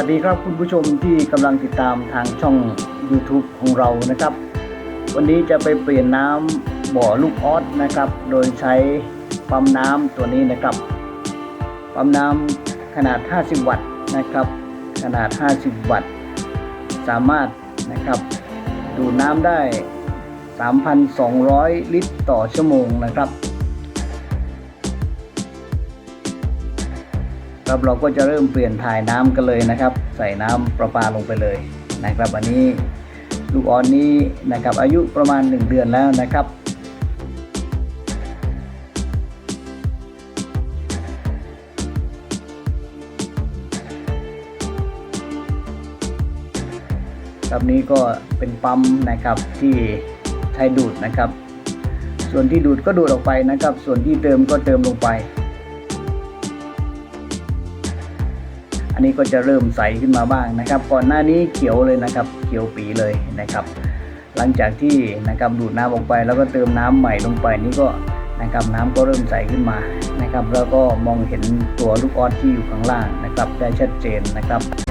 วัสดีครับคุณผู้ชมที่กำลังติดตามทางช่อง YouTube ของเรานะครับ วันนี้จะไปเปลี่ยนน้ำบ่อลูกออสนะครับ โดยใช้ปั๊มน้ำตัวนี้นะครับ ปั๊มน้ำขนาด 50 วัตต์นะครับ ขนาด 50 วัตต์ สามารถนะครับดูดน้ำได้ 3,200 ลิตรต่อชั่วโมงนะครับ ครับเราก็จะเริ่มเปลี่ยนถ่ายน้ำกันเลยนะครับ ใส่น้ำประปาลงไปเลยนะครับอันนี้ลูกอ่อนนี้นะครับอายุประมาณ 1 เดือนแล้วนะครับครับนี้ก็เป็นปั๊มนะครับที่ใช้ดูดนะครับ ส่วนที่ดูดก็ดูดออกไปนะครับ ส่วนที่เติมก็เติมลงไป อันนี้ก็จะเริ่มใสขึ้นมาบ้างนะครับ ก่อนหน้านี้เขียวเลยนะครับ เขียวปีเลยนะครับ หลังจากที่นะครับดูดน้ำออกไป แล้วก็เติมน้ำใหม่ลงไปนี่ก็นะครับน้ำก็เริ่มใสขึ้นมานะครับ แล้วก็มองเห็นตัวลูกออสที่อยู่ข้างล่างนะครับ ได้ชัดเจนนะครับ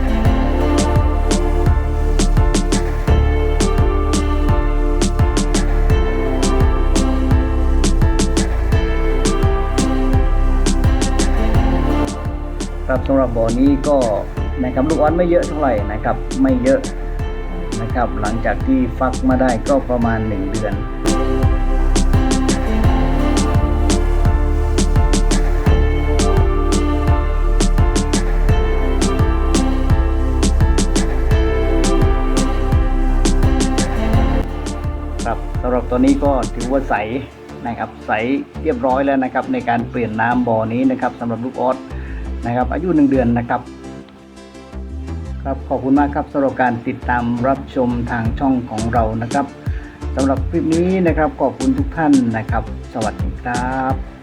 ครับสำหรับบ่อนี้ก็นะครับลูกออสไม่เยอะเท่าไหร่นะครับไม่เยอะนะครับหลังจากที่ฟักมาได้ก็ประมาณ 1 เดือนครับสำหรับตัวนี้ก็ถือว่าใสนะครับใสเรียบร้อยแล้วนะครับในการเปลี่ยนน้ำบ่อนี้นะครับสำหรับลูกออส นะครับ อายุหนึ่งเดือนนะครับ ครับขอบคุณมากครับสำหรับการติดตามรับชมทางช่องของเรานะครับสำหรับคลิปนี้นะครับขอบคุณทุกท่านนะครับ สวัสดีครับ